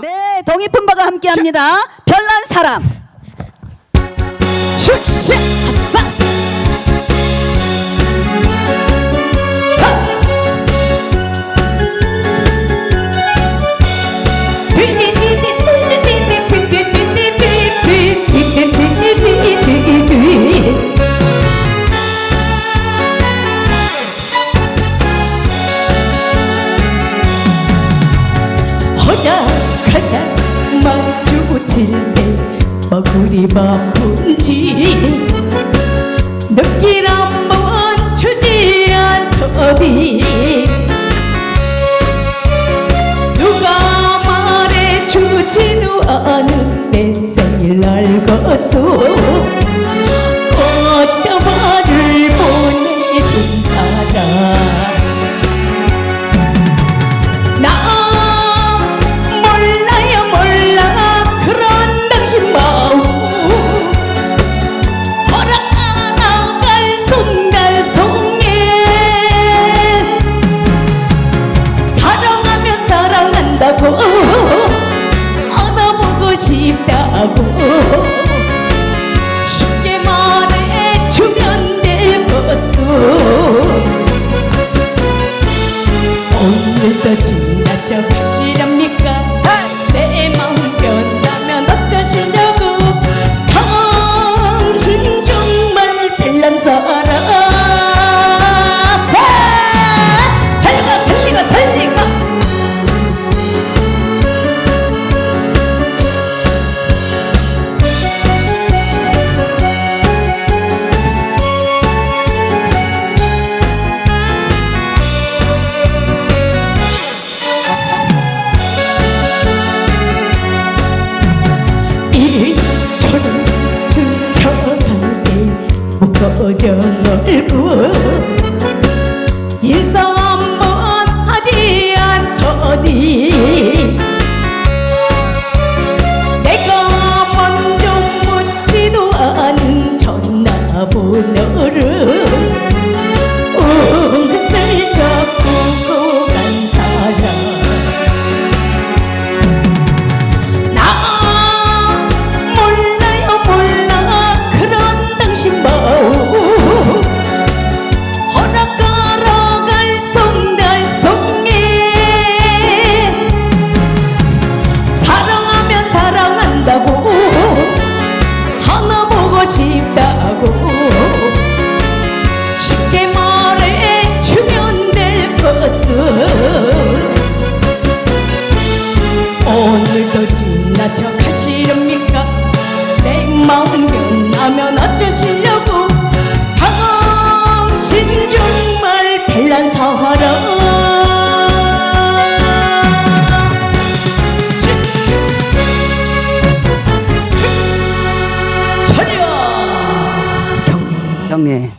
네, 동이품바가 함께합니다. 별난 사람. 아싸. 허약 하다 마주칠 때 얼굴이 바쁜지. 느낄 한번 주지 않더니. 누가 말해주지도 않은 내 생일 날 것소 싶다고 쉽게 말해주면 될 것을 오늘도 지나쳐 묶어 오늘도 지나쳐 가시렵니까? 내 마음 변하면 어쩌시려고? 당신 정말 별난 사람 경례.